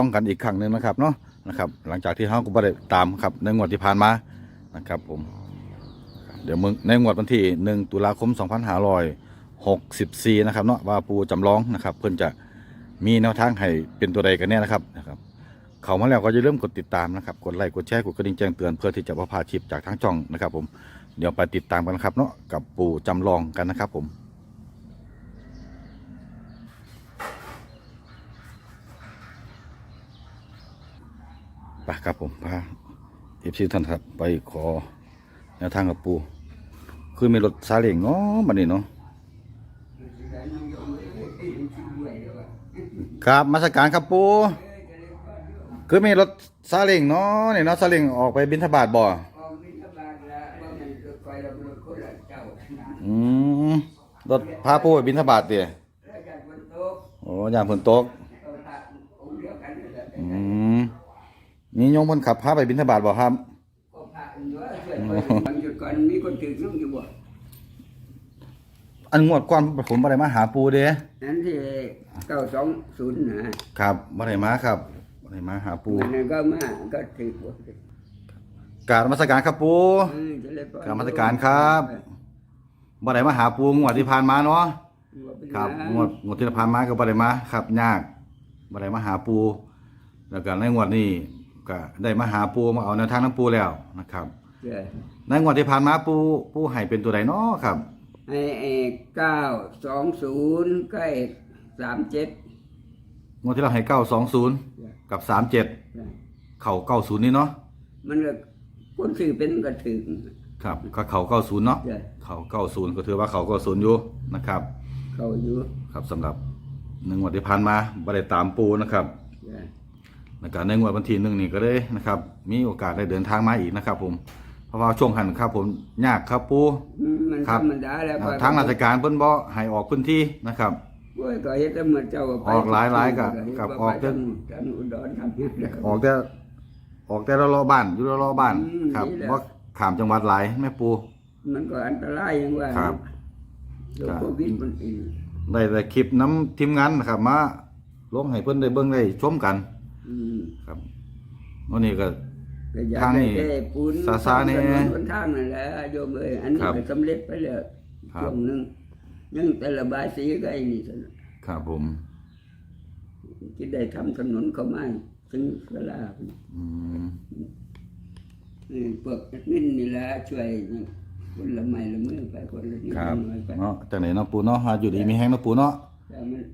ต้องกันอีกครั้งหนึ่งนะครับเนาะนะครับ หลังจากที่เขาก็บ่ได้ตามครับในงวดที่ผ่านมานะครับ ผม เดี๋ยวมึงในงวดวันที่หนึ่งตุลาคม2564นะครับเนาะว่าปูจำลองนะครับ เพื่อนจะมีแนวทางให้เป็นตัวใดกันแน่นะครับนะครับเขามาแล้วก็จะเริ่มกดติดตามนะครับ กดไลค์กดแชร์กดกระดิ่งแจ้งเตือนเพื่อที่จะประพาดคลิปจากทั้งช่องนะครับ ผมเดี๋ยวไปติดตามกันครับเนาะกับปู่จำลองกันนะครับ ผม ไปครับผมพาเอฟซีท่านครับ ไปขอแนวทางกับปู่คือมีรถซาเล้งเนาะบัดนี้เนาะครับมาสการครับปู่คือมีรถซาเล้งเนาะเนี่ยเนาะซาเล้งออกไปบินทบาทบ่ออกบิณฑบาตแล้วว่ามันรถไฟเรารถคนละเจ้าอืมรถพาผู้ไปบินทบาทเตี่ยวจากบนโต๊ะโอ้ยามฝนตกเอาพระองเดียวกันนี่แหละอืม นี่โยมเพิ่นขับพาไปบินทบาทบ่ครับก็พระองค์เดียวช่วยบางจุดก่อนมีคนถือน้องอยู่บ่อันงวดก่อนผมบ่ได้มาหาปู่เด้นั่นที่เก้าสองศูนย์นะครับบ่ได้มาครับบ่ได้มาหาปู่นั่นก็มาก็ถือบ่กรารนมัสการครับปู่เออเจะเลยกราบนมัสการครับบ่ได้มาหาปู่งวดที่ผ่านมาเนาะครับงวดงวดที่ผ่านมาก็บ่ได้มาครับ ยากบ่ได้มาหาปูแล้วก็ในงวดนี้ ก็ได้มาหาปูมาเอาแนวทางน้ำปูแล้วนะครับเจ้าในงวดที่ผ่านมาปูปูให้เป็นตัวใดเนาะครับ ไอ้ไอ้เก้าสองศูนย์ใกล้สามเจ็ด งวดที่เราให้เก้าสองศูนย์กับสามเจ็ดเข่าเก้าศูนย์นี่เนาะมันก็คนถือเป็นก็ถือครับก็เข่าเก้าศูนย์เนาะใช่เข่าเก้าศูนย์ก็ถือว่าเข่าเก้าศูนย์อยู่นะครับ เขาอยู่ ครับสำหรับหนึ่งงวดที่ผ่านมาบ่ได้ตามปูนะครับใช่ นะครับในงวดวันที่หนึ่งนี่ก็ได้นะครับ มีโอกาสได้เดินทางมาอีกนะครับ ผม เพราะว่าช่วงหันครับผมยากครับปูอืมมันครัธบรรมดาแล้วทางราชการเพิ่นบ่ให้ออกพื้นที่นะครับ โอ้ยก็เฮ็ดแต่เหมือนเจ้าไปออกหลายๆก็เฮ็ดกับไปออกเด้อ ทางทางอุดรทำเฮ็ดแล้ว ออกแต่ออกแต่ละรอบ้านอยู่ละรอบ้านอืมครับนี่แหละบ่ข้ามจังหวัดหลายแม่ปู มันก็อันตรายอย่างว่าครับ โรคโควิดมันอีกได้แต่คลิปน้ำทีมงานนะครับ มาลงให้เพิ่นได้เบิ่งได้ชมกัน อืมครับวันนี้ก็ ก็อยากทางได้นี้แก้ปูนซาๆนี่ถนนบนทางนั่นแหละโยมเอ้ยอันนี้ครับก็สำเร็จไปแล้วครับ ช่วงหนึงยังแต่ละบายสีก็ไอ้นี่ซั่นน่ะครับผมที่ได้ทำถนนเข้ามาถึงเวลาอืมนี่พวกนักนินนี่แหละช่วยคนละไม้ละมือไปคนละนิดครับละหน่อยไปเนาะจังไดเนาะปูเนาะหาอยู่ดีมีแฮงเนาะปูเนาะแต่มัน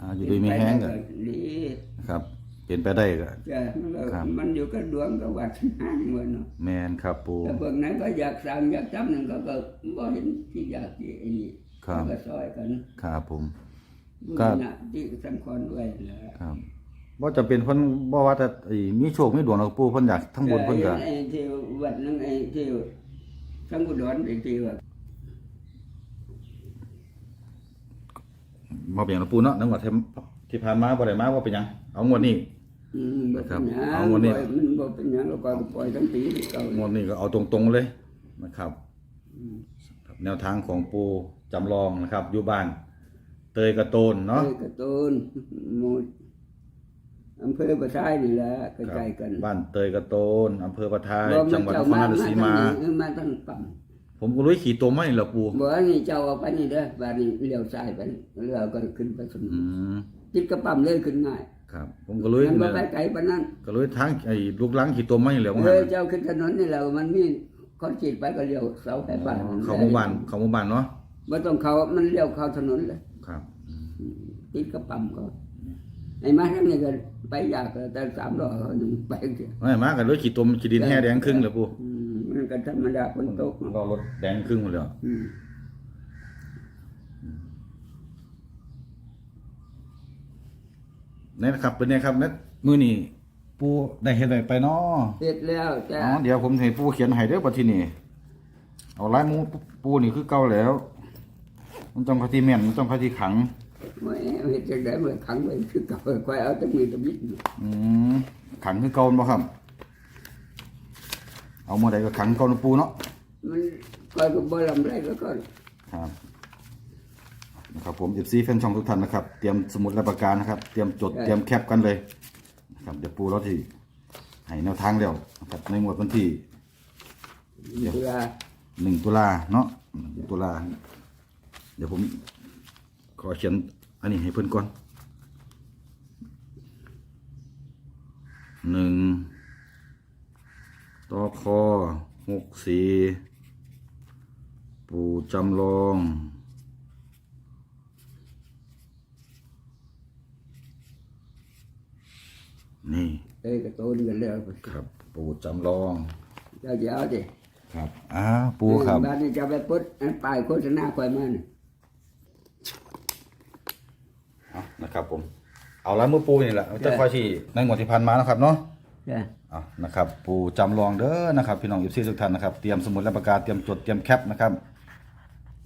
หาอยู่ดีมีแฮงก็ดีครับ เป็นไปได้ก็จ้ะมันก็ครับ มันอยู่กับดวงกับวัฒนานี่วันเนาะแม่นครับปู แต่เบิ่งนั้นก็อยากสร้างอยากจำนั่นก็ก็บ่เห็นที่อยากที่ไอ้นี่ครับก็ซอยกันครับผมก็ก็น่ะที่สำคัญด้วยแหละ ครับบ่จะเป็นเพิ่นบ่ว่าแต่ไอ้มีโชคมีดวงหรอกปูเพิ่นอยากทั้งบนเพิ่นก็ ไอ้ที่วัดนั้นไอ้ที่ทั้งอุดรไอ้ที่ว่าบ่เป็นหยังหรอกปูเนาะในงวดที่ที่ผ่านมาบ่ได้มาบ่เป็นหยังเอางวดนี้ อืมบ่ครัเป็บนหยังเอาวันนี้บ่มันบ่เป็นหยังแล้วก็ปล่อยทั้งปีที่เก่างวดนี้ก็เอาตรงๆเลยนะครับครับ แนวทางของปูจำลองนะครับอยู่บ้าน เตยกระโตนเนาะเอ้ยกระตูนหมดอำเภอประทายนี่แหละใกล้ๆกัน บ้านเตยกระโตนอำเภอประทายบ่จังหวัดนเจ้าครราชสีมาเออมาตั้งปั๊ม ผมก็รู้ขี่ตัวไม่เหรอปูบ่อันนี้เจ้าเอาไปนี่เด้อบ้านนี้เลี้ยวซ้ายไปนี่เลี้ยวก็ขึ้นไปสมอืมติดกระปั๊มเลยขึ้นง่ายครับ ผมก็รู้มันบ่นะไปไกลปานนั้นก็รู้ทางไอ้ลูกหลังขี่ตัวไม่เหลือว่าเออเจ้าขึ้นถนนนี่แหล้วมันมีคอนกรีตไปก็เลี้ยวเสาไฟฟ้าเขาหมู่บ้านเขาหมู่บ้านเนาะบ่ต้องเข้ามันเลี้ยวเข้าถนนเลย ครับติดกระปั๊มก็ไอ้มาทางนี้ก็ไปยากแล้วแต่สามล้อเขายังไปเถอะไม่มากันเลยขี่ตัวขี่ดินแห่แดงครึ่งเลยปูอื มมันก็ธรรมดาฝนตกก็รถแดงครึ่งหมดเลยอืมนี่นะครับเป็นไงครับนัดมือนี่ปูได้เห็นอะไรไปเนาะเสร็จแล้วจ้ะอ๋อเดี๋ยวผมให้ปูเขียนให้เด้อปัที่นี่เอาลายมือปูนี่คือเก่าแล้ว มันต้องคาที่แม่นมันต้องคาที่ขังไม่เห็นจังได๋เมื่อขังไว้คือเก่าค่อยเอาแตะมือแตะบิดอืมขังคือเก่าบ่ครับ เอาเมื่อใดก็ขังเก่านะปูเนาะมันค่อยก็บ่ลำไรแล้วก็ครับนะครับผม FC แฟนช่องทุกท่านนะครับ เตรียมสมุดและปากกานะครับเตรียมจดเตรียมแคปกันเลยนะครับเดี๋ยวปูเราที่ให้แนวทางแล้วนะครับในหมวดวันที่เดี๋ยวเพื่อหนึ่งตุลาเนาะหนึ่งตุลาเดี๋ยวผมขอเขียนอันนี้ให้เพื่อนก่อนหนึ่ง ตอคอหกสี่ปู่จำลองนี่เอ้ยกระโตนกันแล้วครับ ปู่จำลองเจ้าจะเอาดิครับอ้าวปู่ครับบ้านนี้จะไปปุ๊ดอันป้ายโฆษณาคอยมานี่เอานะครับผม เอาลายมือปูนี่แหละจะคอยที่ในงวดที่ผ่านมานะครับเนาะ จ้ะเอานะครับปูจำลองเด้อนะครับพี่น้องยิซีทุกท่านนะครับเตรียมสมุดและปากกาเตรียมจดเตรียมแคปนะครับ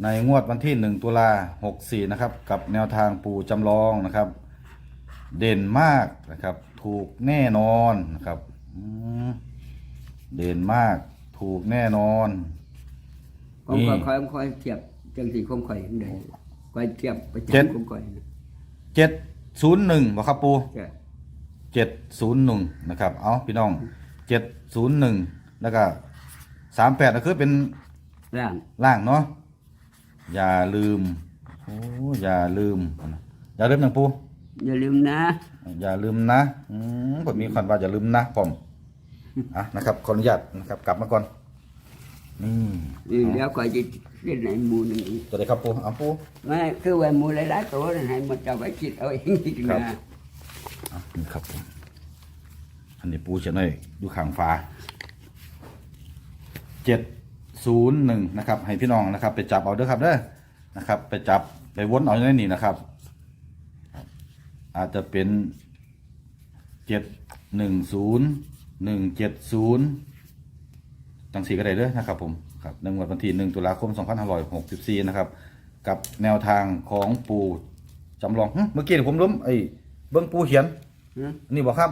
ในงวดวันที่ 1 ตุลา64 นะครับ กับแนวทางปูจำลองนะครับ เด่นมากนะครับ ถูกแน่นอนนะครับอืมเด่นมาก ถูกแน่นอนของนี่คอยคอยคอยเทียบจังสีของคอยได้คอยเทียบไปเจ็จัดงของคอยนะ701บ่ครับปูจ้ะ เจ็ดศูนย์หนึ่งนะครับ เอาพี่น้องเจ็ดศูนย์หนึ่งแล้วก็สามแปดก็คือเป็นร่างล่างเนาะอย่าลืมโอ้อย่าลืม อย่าลืมหนังปูอย่าลืมนะ อย่าลืมนะอืมผมมีคำว่าอย่าลืมนะผมอะนะครับขออนุญาตนะครับ กลับมาก่อนนี่นี่เดี๋ยวคอยจะเล่นในหมูหนึ่งอีกตัวเด็กครับปูเอาปูไม่คือว่าหมูหลายๆตัวนั่นให้มันจะไปคิดเอาเองอีกครันะบอะ นี่ครับผมอันนี้ปูเขียดูข้างฟ้าเจ็ดศูนย์หนึ่งนะครับ ให้พี่น้องนะครับ ไปจับเอาเด้อครับเด้อนะครับ ไปจับไปวนเอาในนี้นะครับ อาจจะเป็นเจ็ดหนึ่งศูนย์หนึ่งเจ็ดศูนย์จังสีก็ได้เด้อนะครับผมครับในงวดวันที่หนึ่งตุลาคมสองพันห้าร้อยหกสิบสี่นะครับ กับแนวทางของปูจำลองเมื่อกี้ผมล้มไอ้เบิ้องปูเขียน อันนี่บอกครับ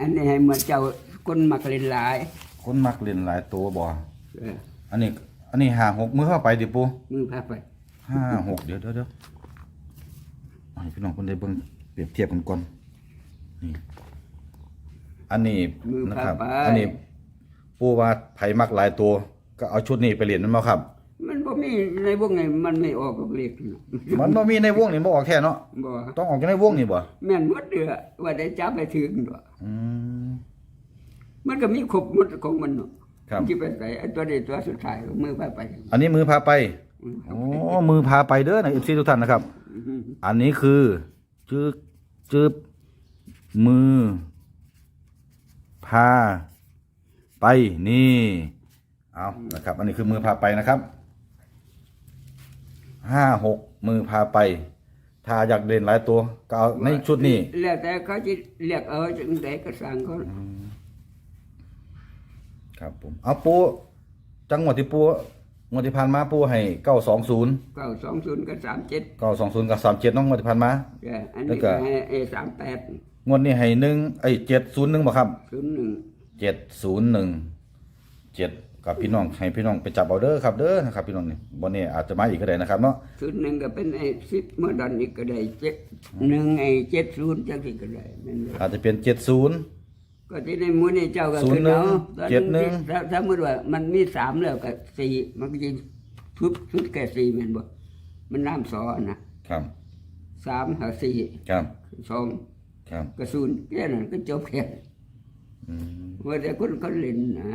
อันนี้ให้มันเจ้าคนมักเล่นหลาย คนมักเล่นหลายตัวบ่เอออันนี้ อันนี้ห้าหกมือเข้าไปดิปูมือพาไปห้าหกเดี๋ยวเดี๋ยวเดี๋ยวเอาให้พี่น้องคนได้เบิ่งเปรียบเทียบกันก่อนนี่อันนี้มือนะพาครับไปอันนี้ปูว่าไผมักหลายตัว ก็เอาชุดนี้ไปเรียนมันมาครับ มันบ่มีในพวกไงมันไม่ออกกับเลขนะมันบ่มีในวงนี่บ่ออกแท้เนาะบ่ต้องออกจากในวงนี่บ่แม่นหมดเดือว่าได้จับไปถึงตัวอืมมันก็มีครบหมดของมันเนาะครับ ที่ไปใส่ไอ้ตัวนี้ตัวสุดท้ายก็มือพาไปอันนี้มือพาไปอืมโอ้มือพาไปเด้อนะ FC ทุกท่านนะครับ อันนี้คือจืบจืบมือ พา ไปนี่ เอานะครับ อันนี้คือมือพาไปนะครับ ห้าหกมือพาไป ถ้าอยากเด่นหลายตัวก็เอาในชุดนี้แล้วแต่เขาจะเรียกเอาจังไดก็สั่งเขาครับผมเอาปูจังหวัดที่ปูงวดที่ผ่านมาปูให้เก้าสองศูนย์เก้าสองศูนย์กับสามเจ็ดเก้าสองศูนย์กับสามเจ็ดน้องงวดที่ผ่านมา อันแล้นี้วก็ก็ให้เอสามแปดงวดนี้ให้หนึ่งไอ้เจ็ดศูนย์หนึ่งบ่ครับศูนย์หนึ่งเจ็ดศูนย์หนึ่งเจ็ด กับพี่น้องให้พี่น้องไปจับเอาเด้อครับเด้อนะครับพี่น้องนี่บนนี้อาจจะมาอีกก็ได้นะครับเนาะศูนย์หนึ่งก็เป็นไอ้สิบเมื่อดอนอีกก็ได้เจ็ดหนึ่งไอ้เจ็ดศูนย์จังสิก็ได้แม่นบ่อาจจะเป็นเจ็ดศูนย์ ก็ที่ในหมูนี่เจ้าก็ศูนย์หนึ่งขึ้อาเจ็ดหนึ่งถ้าถ้ามือว่ามันมีสามแล้วก็สี่มันก็จะชุดชุดแก่สี่แม่นบ่มันน้ำสอนะครับสามหาสี่ครับสองครับกระศูนย์แค่นั้นก็จบแค่นั้นอืม ว่าแต่คนเขาเล่นนะ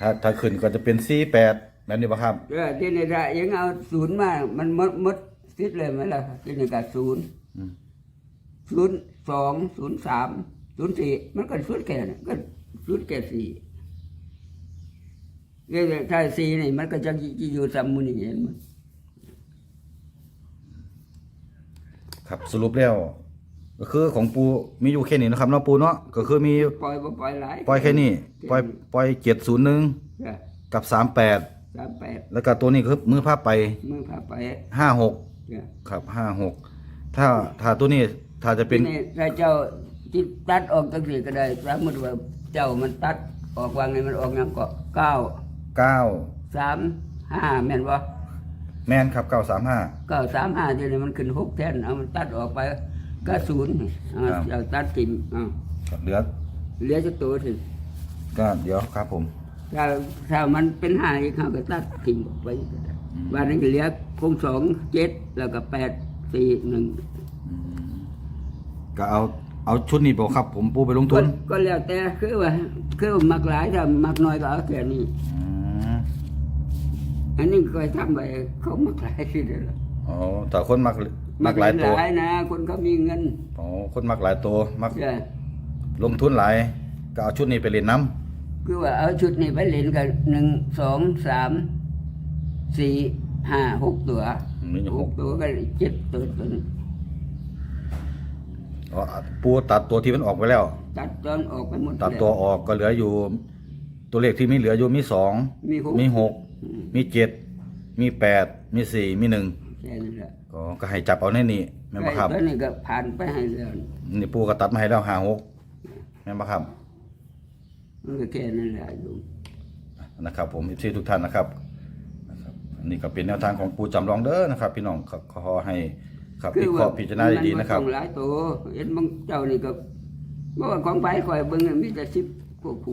ถ้าถ้าขึ้นก็จะเป็นสี่แปดแบบนี้ป่ะครับ เออที่นี่ได้ยังเอาศูนย์มา มันหมดหมดสิทธิ์เลยไหมล่ะที่นี่ก็ศูนย์อืม ศูนย์สองศูนย์สามศูนย์สี่มันก็ศูนย์แก่นะก็ศูนย์แก่สี่เรื่องถ้าสี่นี่มันก็จะอยู่สามมุนีเห็นมั้ยครับสรุปแล้ว ก็คือของปูมีอยู่แค่นี้นะครับเนาะปูเนาะก็คือมีปล่อยบ่ปล่อยหลายปล่อยแค่นี้ ปล่อยปล่อยเจ็ดศูนย์หนึ่งกับสามแปดสามแปดแล้วก็ตัวนี้คือมือภาพไปมือพาไปห้าหกเนี่ยครับห้าหกถ้าถ้าตัวนี้ถ้าจะเป็นทีนี่ถ้าเจ้าที่ตัดออกตั้งสี่ก็ได้สมมติว่าเจ้ามันตัดออกวางไงมันออกยังก็เก้าเก้าสามห้าแม่นบ่แมนครับเก้าสามห้าเก้าสามห้าทีนี้มันขึ้นหกแท่นเอามันตัดออกไป ก็ศูนย์นี่เอาครับ เอาตัดทิมเอาเหลือเหลือจะตัวถึงก็เดี๋ยวครับผม ถ้าถ้ามันเป็นหาอีกเขาก็ตัดทิมออกไปก็ได้อืม วันนี้ก็เหลือคงสองเจ็ดแล้วก็แปดสี่หนึ่งก็เอาเอาชุดนี้บอกครับ ผมปูไปลงทุนก็ก็แล้วแต่คือว่าคือว่ามักหลายถ้ามักน้อยก็เอาแค่นี้ อืมอันนี้ก็ทำไปเขามักหลายสิเด้ออ๋อแต่คนมัก มักหลายตัวหลายนะ คนเขามีเงินอ๋อคนมักหลายตัวมัก ใช่ลงทุนหลายก็เอาชุดนี้ไปเล่นน้คือว่าเอาชุดนี้ไปเล่นกันหนึ่งสองสามสี่ห้าหกตัวำมีอยู่หหกกตัวก็เจ็ดตัวตัวนี้อ๋อปูตัดตัวที่มันออกไปแล้ว ตัดตอนออกไปหมดตัดตัวออกก็เหลืออยู่ ตัวเลขที่มีเหลืออยู่มีสองมีหกมีหกมีเจ็ดมีแปดมีสี่มีหนึ่ง แค่นั้นแหละก็ก็ให้จับเอาในนี่แม่นบ่ครับไอ้ตัวนี้ก็ผ่านไปให้แล้วนี่ปูก็ตัดมาให้แล้วหาหกแม่นบ่ครับ มันก็แค่นั้นแหละอยู่นะครับผมอีทุกท่านนะครับนะครับ อันนี้ก็เป็นแนวทางของปูจำลองเด้อนะครับ พี่น้องขอขอให้ครับวิเคราะห์พิจารณาดีๆนะครับ มัต้องหลายตัวเห็นบางเจ้านี่ก็บอกว่าของไปคอยเบิ่งมีแต่สิบพวกผู้